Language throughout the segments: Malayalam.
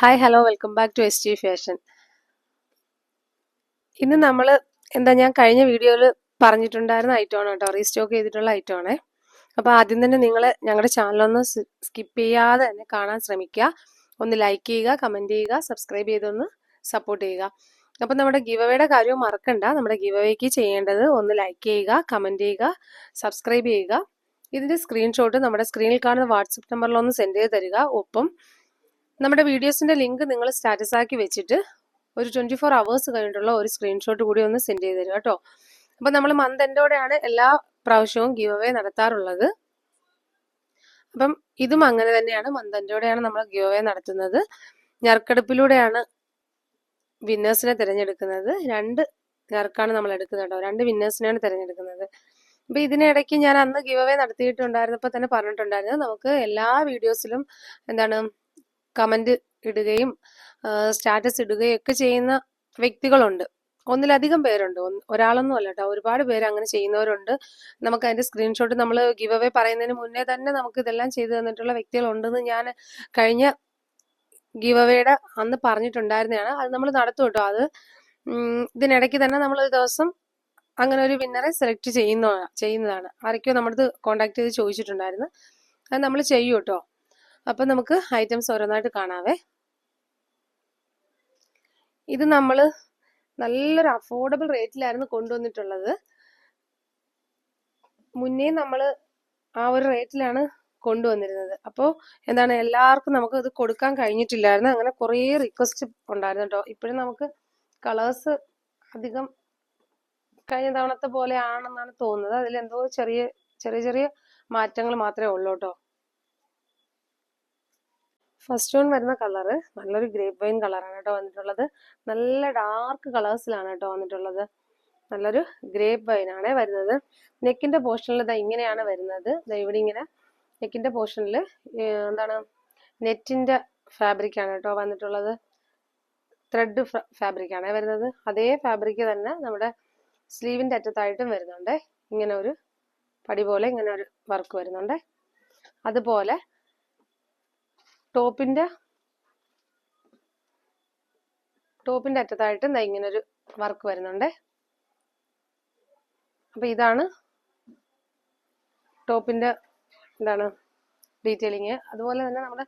Hi hello welcome back to S T fashion ഇന്ന് നമ്മൾ എന്താ ഞാൻ കഴിഞ്ഞ വീഡിയോയിൽ പറഞ്ഞിട്ടുണ്ടായിരുന്ന ഐറ്റമാണ് കേട്ടോ റീസ്റ്റോക്ക് ചെയ്തിട്ടുള്ള ഐറ്റമാണേ അപ്പോൾ ആദ്യം തന്നെ നിങ്ങൾ ഞങ്ങളുടെ ചാനലൊന്ന് സ്കിപ്പ് ചെയ്യാതെ തന്നെ കാണാൻ ശ്രമിക്കുക. ഒന്ന് ലൈക്ക് ചെയ്യുക കമന്റ് ചെയ്യുക സബ്സ്ക്രൈബ് ചെയ്തൊന്ന് സപ്പോർട്ട് ചെയ്യുക. അപ്പം നമ്മുടെ ഗിവവേയുടെ കാര്യവും മറക്കണ്ട. നമ്മുടെ ഗിവവേക്ക് ചെയ്യേണ്ടത് ഒന്ന് ലൈക്ക് ചെയ്യുക കമന്റ് ചെയ്യുക സബ്സ്ക്രൈബ് ചെയ്യുക. ഇതിന്റെ സ്ക്രീൻഷോട്ട് നമ്മുടെ സ്ക്രീനിൽ കാണുന്ന വാട്സപ്പ് നമ്പറിലൊന്ന് സെൻഡ് ചെയ്ത് തരിക. ഒപ്പം നമ്മുടെ വീഡിയോസിന്റെ ലിങ്ക് നിങ്ങൾ സ്റ്റാറ്റസ് ആക്കി വെച്ചിട്ട് ഒരു ട്വന്റി ഫോർ അവേഴ്സ് കഴിഞ്ഞിട്ടുള്ള ഒരു സ്ക്രീൻഷോട്ട് കൂടി ഒന്ന് സെൻഡ് ചെയ്ത് തരും കേട്ടോ അപ്പം നമ്മൾ മന്ത് എൻഡോടെയാണ് എല്ലാ പ്രാവശ്യവും ഗീവ് അവേ നടത്താറുള്ളത്. അപ്പം ഇതും അങ്ങനെ തന്നെയാണ്. മന്ത് എൻഡോടെയാണ് നമ്മൾ ഗീവ് അവേ നടത്തുന്നത്. ഞെറുക്കെടുപ്പിലൂടെയാണ് വിന്നേഴ്സിനെ തിരഞ്ഞെടുക്കുന്നത്. രണ്ട് ഞർക്കാണ് നമ്മൾ എടുക്കുന്നത് കേട്ടോ രണ്ട് വിന്നേഴ്സിനെയാണ് തിരഞ്ഞെടുക്കുന്നത്. അപ്പൊ ഇതിനിടയ്ക്ക് ഞാൻ അന്ന് ഗീവ് അവേ നടത്തിയിട്ടുണ്ടായിരുന്നപ്പോൾ തന്നെ പറഞ്ഞിട്ടുണ്ടായിരുന്നു. നമുക്ക് എല്ലാ വീഡിയോസിലും എന്താണ് കമന്റ് ഇടുകയും സ്റ്റാറ്റസ് ഇടുകയും ഒക്കെ ചെയ്യുന്ന വ്യക്തികളുണ്ട്. ഒന്നിലധികം പേരുണ്ട്. ഒരാളൊന്നും അല്ല കേട്ടോ. ഒരുപാട് പേര് അങ്ങനെ ചെയ്യുന്നവരുണ്ട്. നമുക്ക് അതിന്റെ സ്ക്രീൻഷോട്ട് നമ്മൾ ഗിവ് അവേ പറയുന്നതിന് മുന്നേ തന്നെ നമുക്ക് ഇതെല്ലാം ചെയ്തു തന്നിട്ടുള്ള വ്യക്തികളുണ്ടെന്ന് ഞാൻ കഴിഞ്ഞ ഗിവ് അവേയുടെ അന്ന് പറഞ്ഞിട്ടുണ്ടായിരുന്നതാണ്. അത് നമ്മൾ നടത്തും കേട്ടോ. അത് ഇതിനിടയ്ക്ക് തന്നെ നമ്മൾ ഒരു ദിവസം അങ്ങനെ ഒരു വിന്നറെ സെലക്ട് ചെയ്യുന്ന ചെയ്യുന്നതാണ്. ആരൊക്കെയോ നമ്മളത് കോണ്ടാക്ട് ചെയ്ത് ചോദിച്ചിട്ടുണ്ടായിരുന്നു. അത് നമ്മൾ ചെയ്യും കേട്ടോ. അപ്പം നമുക്ക് ഐറ്റംസ് ഓരോന്നായിട്ട് കാണാവേ. ഇത് നമ്മൾ നല്ലൊരു അഫോർഡബിൾ റേറ്റിലായിരുന്നു കൊണ്ടുവന്നിട്ടുള്ളത്. മുന്നേ നമ്മൾ ആ ഒരു റേറ്റിലാണ് കൊണ്ടുവന്നിരുന്നത്. അപ്പോൾ എന്താണ് എല്ലാവർക്കും നമുക്ക് ഇത് കൊടുക്കാൻ കഴിഞ്ഞിട്ടില്ലായിരുന്നു. അങ്ങനെ കുറേ റിക്വസ്റ്റ് ഉണ്ടായിരുന്നു കേട്ടോ. ഇപ്പോഴും നമുക്ക് കളേഴ്സ് അധികം കഴിഞ്ഞ തവണത്തെ പോലെ ആണെന്നാണ് തോന്നുന്നത്. അതിൽ എന്തോ ചെറിയ ചെറിയ ചെറിയ മാറ്റങ്ങൾ മാത്രമേ ഉള്ളൂ കേട്ടോ. ഫസ്റ്റ് ടോൺ വരുന്ന കളറ് നല്ലൊരു ഗ്രേപ്പ് വൈൻ കളറാണ് കേട്ടോ വന്നിട്ടുള്ളത്. നല്ല ഡാർക്ക് കളേഴ്സിലാണ് കേട്ടോ വന്നിട്ടുള്ളത്. നല്ലൊരു ഗ്രേപ്പ് ആണ് വരുന്നത്. നെക്കിന്റെ പോർഷനിൽ ഇതാ ഇങ്ങനെയാണ് വരുന്നത്. ഇവിടെ ഇങ്ങനെ നെക്കിന്റെ പോർഷനിൽ എന്താണ് നെറ്റിന്റെ ഫാബ്രിക് ആണ് കേട്ടോ വന്നിട്ടുള്ളത്. ത്രെഡ് ഫാബ്രിക് ആണ് വരുന്നത്. അതേ ഫാബ്രിക് തന്നെ നമ്മുടെ സ്ലീവിന്റെ അറ്റത്തായിട്ടും വരുന്നുണ്ട്. ഇങ്ങനെ ഒരു പടി പോലെ ഇങ്ങനെ ഒരു വർക്ക് വരുന്നുണ്ട്. അതുപോലെ ടോപ്പിന്റെ ടോപ്പിന്റെ അറ്റത്തായിട്ട് ഇങ്ങനെ ഒരു വർക്ക് വരുന്നുണ്ട്. അപ്പൊ ഇതാണ് ടോപ്പിന്റെ എന്താണ് ഡീറ്റെയിലിങ്. അതുപോലെ തന്നെ നമ്മുടെ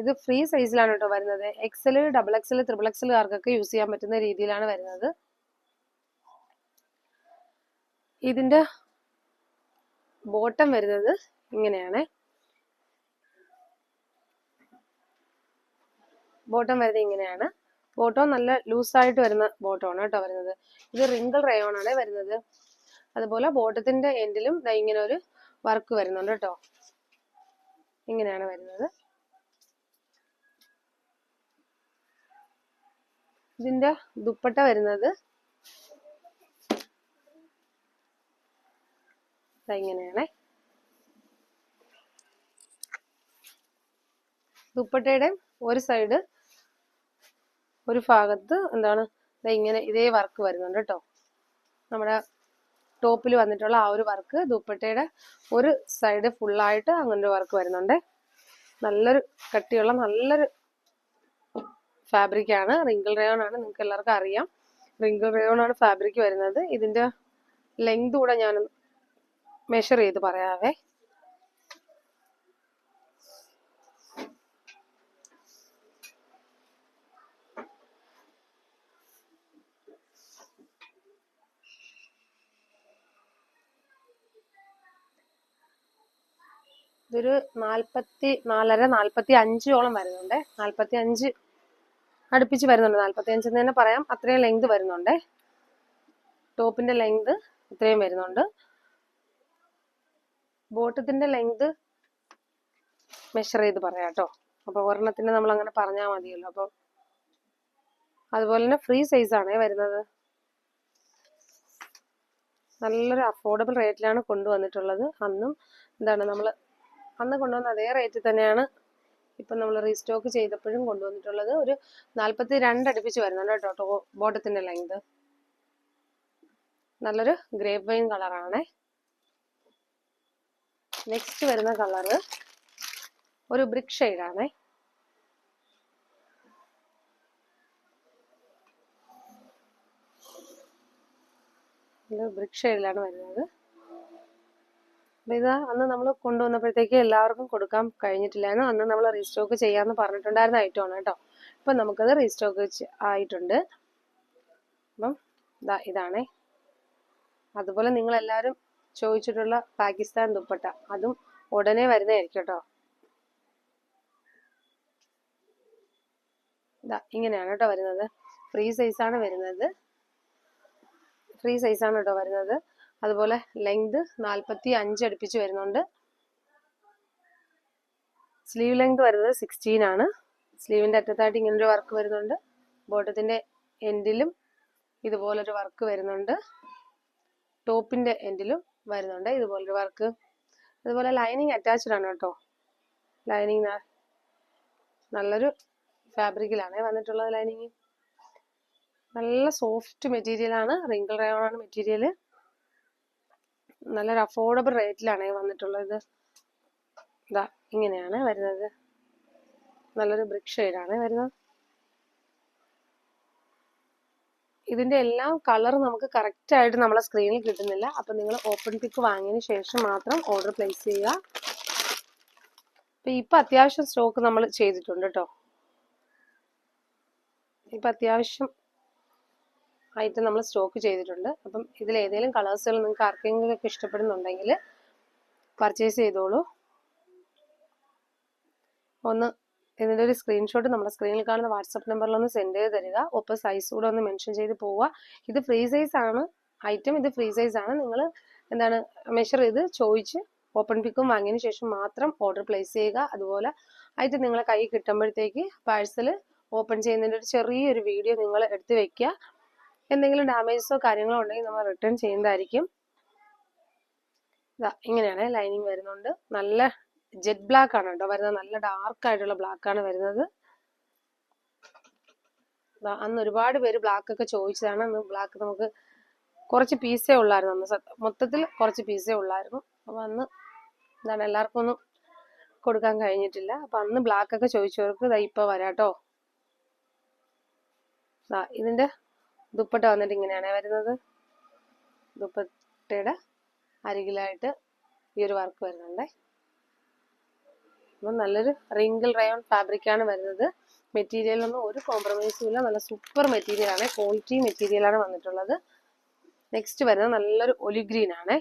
ഇത് ഫ്രീ സൈസിലാണ് കേട്ടോ വരുന്നത്. എക്സൽ ഡബിൾ എക്സൽ ത്രിബിൾ എക്സലുകാർക്കൊക്കെ യൂസ് ചെയ്യാൻ പറ്റുന്ന രീതിയിലാണ് വരുന്നത്. ഇതിന്റെ ബോട്ടം വരുന്നത് ഇങ്ങനെയാണ്. ബോട്ടം വരുന്നത് ഇങ്ങനെയാണ്. ബോട്ടം നല്ല ലൂസായിട്ട് വരുന്ന ബോട്ടമാണ് കേട്ടോ വരുന്നത്. ഇത് റിങ്കിൾ റയോൺ ആണ് വരുന്നത്. അതുപോലെ ബോട്ടത്തിന്റെ എൻഡിലും ഇങ്ങനെ ഒരു വർക്ക് വരുന്നുണ്ട് കേട്ടോ. ഇങ്ങനെയാണ് വരുന്നത്. ഇതിന്റെ ദുപ്പട്ട വരുന്നത് ഇങ്ങനെയാണ്. ദുപ്പട്ടയുടെ ഒരു സൈഡ് ഒരു ഭാഗത്ത് എന്താണ് ഇങ്ങനെ ഇതേ വർക്ക് വരുന്നുണ്ട് കേട്ടോ നമ്മുടെ ടോപ്പിൽ വന്നിട്ടുള്ള ആ ഒരു വർക്ക് ദുപ്പട്ടയുടെ ഒരു സൈഡ് ഫുള്ളായിട്ട് അങ്ങനെ ഒരു വർക്ക് വരുന്നുണ്ട്. നല്ലൊരു കട്ടിയുള്ള നല്ലൊരു ഫാബ്രിക്കാണ്. റിങ്കിൾ റയോൺ ആണ് നിങ്ങൾക്ക് എല്ലാവർക്കും അറിയാം. റിങ്കിൾ റയോൺ ആണ് ഫാബ്രിക് വരുന്നത്. ഇതിന്റെ ലെങ്ത് കൂടെ ഞാൻ മെഷർ ചെയ്ത് പറയാവേ. ഇതൊരു നാൽപ്പത്തി നാലര നാൽപ്പത്തി അഞ്ചോളം വരുന്നുണ്ട്. നാൽപ്പത്തി അഞ്ച് അടുപ്പിച്ച് വരുന്നുണ്ട്. നാൽപ്പത്തി അഞ്ചെന്ന് തന്നെ പറയാം. അത്രയും ലെങ്ത് വരുന്നുണ്ട്. ടോപ്പിന്റെ ലെങ്ത് ഇത്രയും വരുന്നുണ്ട്. ബോട്ടത്തിന്റെ ലെങ്ത് മെഷർ ചെയ്ത് പറയാം കേട്ടോ. അപ്പൊ ഒരെണ്ണത്തിന് നമ്മൾ അങ്ങനെ പറഞ്ഞാൽ മതിയല്ലോ. അപ്പൊ അതുപോലെ തന്നെ ഫ്രീ സൈസ് ആണേ വരുന്നത്. നല്ലൊരു അഫോർഡബിൾ റേറ്റിലാണ് കൊണ്ടുവന്നിട്ടുള്ളത്. അന്നും എന്താണ് നമ്മൾ അന്ന് കൊണ്ടുവന്ന അതേ റേറ്റ് തന്നെയാണ് ഇപ്പം നമ്മൾ റീസ്റ്റോക്ക് ചെയ്തപ്പോഴും കൊണ്ടുവന്നിട്ടുള്ളത്. ഒരു നാൽപ്പത്തി രണ്ട് അടുപ്പിച്ച് വരുന്നുണ്ട് കേട്ടോ ബോട്ടത്തിന്റെ ലെങ്ത് നല്ലൊരു ഗ്രേപ്പ് വൈൻ കളറാണ് നെക്സ്റ്റ് വരുന്ന കളറ് ഒരു ബ്രിക് ഷെയ്ഡാണേ ബ്രിക് ഷെയ്ഡിലാണ് വരുന്നത്. അപ്പോൾ ഇത് അന്ന് നമ്മൾ കൊണ്ടുവന്നപ്പോഴത്തേക്ക് എല്ലാവർക്കും കൊടുക്കാൻ കഴിഞ്ഞിട്ടില്ലായിരുന്നു. അന്ന് നമ്മൾ റീസ്റ്റോക്ക് ചെയ്യാമെന്ന് പറഞ്ഞിട്ടുണ്ടായിരുന്ന ഐറ്റമാണ് കേട്ടോ. ഇപ്പം നമുക്കത് റീസ്റ്റോക്ക് ആയിട്ടുണ്ട്. അപ്പം ഇതാ ഇതാണേ. അതുപോലെ നിങ്ങൾ എല്ലാവരും ചോദിച്ചിട്ടുള്ള പാകിസ്ഥാൻ ദുപ്പട്ട അതും ഉടനെ വരുന്നതായിരിക്കും കേട്ടോ. ഇതാ ഇങ്ങനെയാണ് കേട്ടോ വരുന്നത്. ഫ്രീ സൈസാണ് വരുന്നത്. ഫ്രീ സൈസാണ് കേട്ടോ വരുന്നത്. അതുപോലെ ലെങ്ത് നാൽപ്പത്തി അഞ്ച് അടുപ്പിച്ച് വരുന്നുണ്ട്. സ്ലീവ് ലെങ്ത് വരുന്നത് സിക്സ്റ്റീൻ ആണ്. സ്ലീവിന്റെ അറ്റത്തായിട്ട് ഇങ്ങനൊരു വർക്ക് വരുന്നുണ്ട്. ബോട്ടത്തിന്റെ എൻഡിലും ഇതുപോലൊരു വർക്ക് വരുന്നുണ്ട്. ടോപ്പിന്റെ എൻഡിലും വരുന്നുണ്ട്. ഇതുപോലൊരു വർക്ക് അതുപോലെ ലൈനിങ് അറ്റാച്ച്ഡ് ആണ് കേട്ടോ. ലൈനിങ് നല്ലൊരു ഫാബ്രിക്കിലാണ് വന്നിട്ടുള്ളത് ലൈനിങ് നല്ല സോഫ്റ്റ് മെറ്റീരിയൽ ആണ്. റിങ്കിൾ റയോൺ ആണ് മെറ്റീരിയൽ നല്ലൊരു അഫോർഡബിൾ റേറ്റിലാണ് വന്നിട്ടുള്ളത്. ഇതാ ഇങ്ങനെയാണ് വരുന്നത്. നല്ലൊരു ബ്രിക് ഷെയ്ഡാണ് വരുന്നത്. ഇതിന്റെ എല്ലാം കളർ നമുക്ക് കറക്റ്റ് ആയിട്ട് നമ്മളെ സ്ക്രീനിൽ കിട്ടുന്നില്ല. അപ്പൊ നിങ്ങൾ ഓപ്പൺ പിക്ക് വാങ്ങിയതിന് ശേഷം മാത്രം ഓർഡർ പ്ലേസ് ചെയ്യുക. അപ്പൊ ഇപ്പൊ അത്യാവശ്യം സ്റ്റോക്ക് നമ്മൾ ചെയ്തിട്ടുണ്ട് കേട്ടോ ഇപ്പൊ അത്യാവശ്യം ഐറ്റം നമ്മൾ സ്റ്റോക്ക് ചെയ്തിട്ടുണ്ട്. അപ്പം ഇതിൽ ഏതെങ്കിലും കളേഴ്സുകൾ നിങ്ങൾക്ക് ആർക്കെങ്കിലും ഒക്കെ ഇഷ്ടപ്പെടുന്നുണ്ടെങ്കിൽ പർച്ചേസ് ചെയ്തോളൂ. ഒന്ന് ഇതിന്റെ ഒരു സ്ക്രീൻഷോട്ട് നമ്മുടെ സ്ക്രീനിൽ കാണുന്ന വാട്സപ്പ് നമ്പറിൽ ഒന്ന് സെൻഡ് ചെയ്ത് തരിക. ഒപ്പം സൈസ് കൂടെ ഒന്ന് മെൻഷൻ ചെയ്ത് പോവുക. ഇത് ഫ്രീ സൈസ് ആണ്. ഐറ്റം ഇത് ഫ്രീ സൈസ് ആണ്. നിങ്ങൾ എന്താണ് മെഷർ ചെയ്ത് ചോദിച്ച് ഓപ്പൺ പിക്കും വാങ്ങിയതിന് ശേഷം മാത്രം ഓർഡർ പ്ലേസ് ചെയ്യുക. അതുപോലെ ഐറ്റം നിങ്ങളെ കൈ കിട്ടുമ്പോഴത്തേക്ക് പാഴ്സൽ ഓപ്പൺ ചെയ്യുന്നതിന്റെ ഒരു ചെറിയൊരു വീഡിയോ നിങ്ങൾ എടുത്ത് വെക്കുക. എന്തെങ്കിലും ഡാമേജസോ കാര്യങ്ങളോ ഉണ്ടെങ്കിൽ നമ്മൾ റിട്ടേൺ ചെയ്യുന്നതായിരിക്കും. ഇങ്ങനെയാണ് ലൈനിങ് വരുന്നുണ്ട്. നല്ല ജെറ്റ് ബ്ലാക്ക് ആണ് കേട്ടോ വരുന്നത്. നല്ല ഡാർക്ക് ആയിട്ടുള്ള ബ്ലാക്ക് ആണ് വരുന്നത്. അന്ന് ഒരുപാട് പേര് ബ്ലാക്ക് ഒക്കെ ചോദിച്ചതാണ്. അന്ന് ബ്ലാക്ക് നമുക്ക് കുറച്ച് പീസേ ഉള്ളായിരുന്നു. അന്ന് മൊത്തത്തിൽ കുറച്ച് പീസേ ഉള്ളായിരുന്നു. അപ്പൊ അന്ന് എന്താണ് എല്ലാവർക്കും ഒന്നും കൊടുക്കാൻ കഴിഞ്ഞിട്ടില്ല. അപ്പൊ അന്ന് ബ്ലാക്ക് ഒക്കെ ചോദിച്ചവർക്ക് ഇതാ ഇപ്പൊ വരാട്ടോ. ഇതിന്റെ ദുപ്പട്ട വന്നിട്ട് ഇങ്ങനെയാണ് വരുന്നത്. ദുപ്പട്ടയുടെ അരികിലായിട്ട് ഈ ഒരു വർക്ക് വരുന്നുണ്ടേ. അപ്പം നല്ലൊരു റിങ്കിൾ റയോൺ ഫാബ്രിക് ആണ് വരുന്നത്. മെറ്റീരിയലൊന്നും ഒരു കോംപ്രമൈസും ഇല്ല. നല്ല സൂപ്പർ മെറ്റീരിയലാണ് ക്വാളിറ്റി മെറ്റീരിയലാണ് വന്നിട്ടുള്ളത്. നെക്സ്റ്റ് വരുന്നത് നല്ലൊരു ഒലി ഗ്രീൻ ആണ്.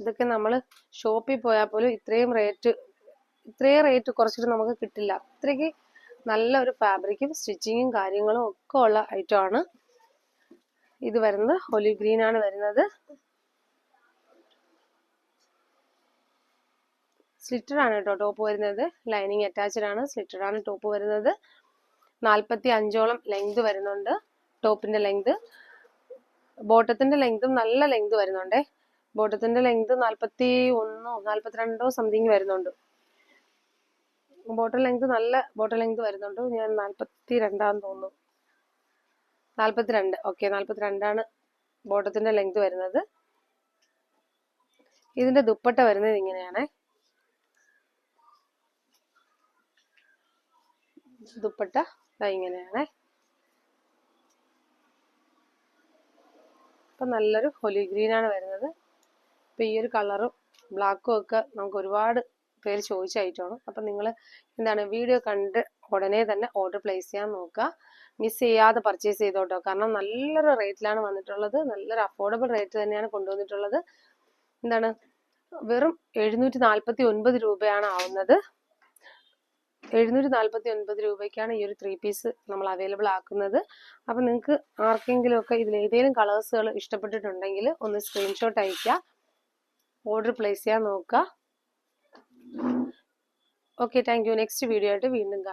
ഇതൊക്കെ നമ്മൾ ഷോപ്പിൽ പോയാൽ പോലും ഇത്രയും റേറ്റ് ഇത്രയും റേറ്റ് കുറച്ചിട്ട് നമുക്ക് കിട്ടില്ല. അത്രയ്ക്ക് നല്ല ഒരു ഫാബ്രിക്കും സ്റ്റിച്ചിങ്ങും കാര്യങ്ങളും ഒക്കെ ഉള്ള ഐറ്റം ആണ്. ഇത് വരുന്നത് ഒലി ഗ്രീൻ ആണ് വരുന്നത്. സ്ലിറ്റഡ് ആണ് കേട്ടോ ടോപ്പ് വരുന്നത്. ലൈനിങ് അറ്റാച്ച്ഡ് ആണ്. സ്ലിറ്റഡ് ആണ് ടോപ്പ് വരുന്നത്. നാൽപ്പത്തി അഞ്ചോളം ലെങ്ത് വരുന്നുണ്ട് ടോപ്പിന്റെ ലെങ്ത് ബോട്ടത്തിന്റെ ലെങ്തും നല്ല ലെങ്ത് വരുന്നുണ്ടേ. ബോട്ടത്തിന്റെ ലെങ്ത് നാൽപ്പത്തി ഒന്നോ നാൽപ്പത്തിരണ്ടോ സംതിങ് വരുന്നുണ്ട്. ബോട്ടൽ ലെങ്ത് നല്ല ബോട്ടിൽ ലെങ്ത് വരുന്നുണ്ട്. ഞാൻ നാൽപ്പത്തി രണ്ടാന്ന് തോന്നുന്നു. നാൽപ്പത്തിരണ്ട് ഓക്കെ നാൽപ്പത്തി രണ്ടാണ് ബോട്ടത്തിന്റെ ലെങ്ത് വരുന്നത്. ഇതിന്റെ ദുപ്പട്ട വരുന്നത് ഇങ്ങനെയാണ്. ദുപ്പട്ട ഇങ്ങനെയാണ്. അപ്പൊ നല്ലൊരു ഹൊലി ഗ്രീൻ ആണ് വരുന്നത്. അപ്പൊ ഈ ഒരു കളറും ബ്ലാക്കും ഒക്കെ നമുക്ക് ഒരുപാട് പേര് ചോദിച്ചായിട്ടുള്ളൂ അപ്പം നിങ്ങൾ എന്താണ് വീഡിയോ കണ്ട് ഉടനെ തന്നെ ഓർഡർ പ്ലേസ് ചെയ്യാൻ നോക്കുക. മിസ് ചെയ്യാതെ പർച്ചേസ് ചെയ്തോട്ടോ. കാരണം നല്ലൊരു റേറ്റിലാണ് വന്നിട്ടുള്ളത്. നല്ലൊരു അഫോർഡബിൾ റേറ്റ് തന്നെയാണ് കൊണ്ടുവന്നിട്ടുള്ളത്. എന്താണ്? വെറും എഴുന്നൂറ്റി നാൽപ്പത്തി ഒൻപത് രൂപയാണ് ആവുന്നത്. എഴുന്നൂറ്റി നാൽപ്പത്തി ഒൻപത് രൂപയ്ക്കാണ് ഈ ഒരു ത്രീ പീസ് നമ്മൾ അവൈലബിൾ ആക്കുന്നത്. അപ്പം നിങ്ങൾക്ക് ആർക്കെങ്കിലും ഒക്കെ ഇതിൽ ഏതെങ്കിലും കളേഴ്സുകൾ ഇഷ്ടപ്പെട്ടിട്ടുണ്ടെങ്കിൽ ഒന്ന് സ്ക്രീൻഷോട്ട് അയക്കുക ഓർഡർ പ്ലേസ് ചെയ്യാൻ നോക്കുക. Okay thank you next video ആയിട്ട് വീണ്ടും കാണാം.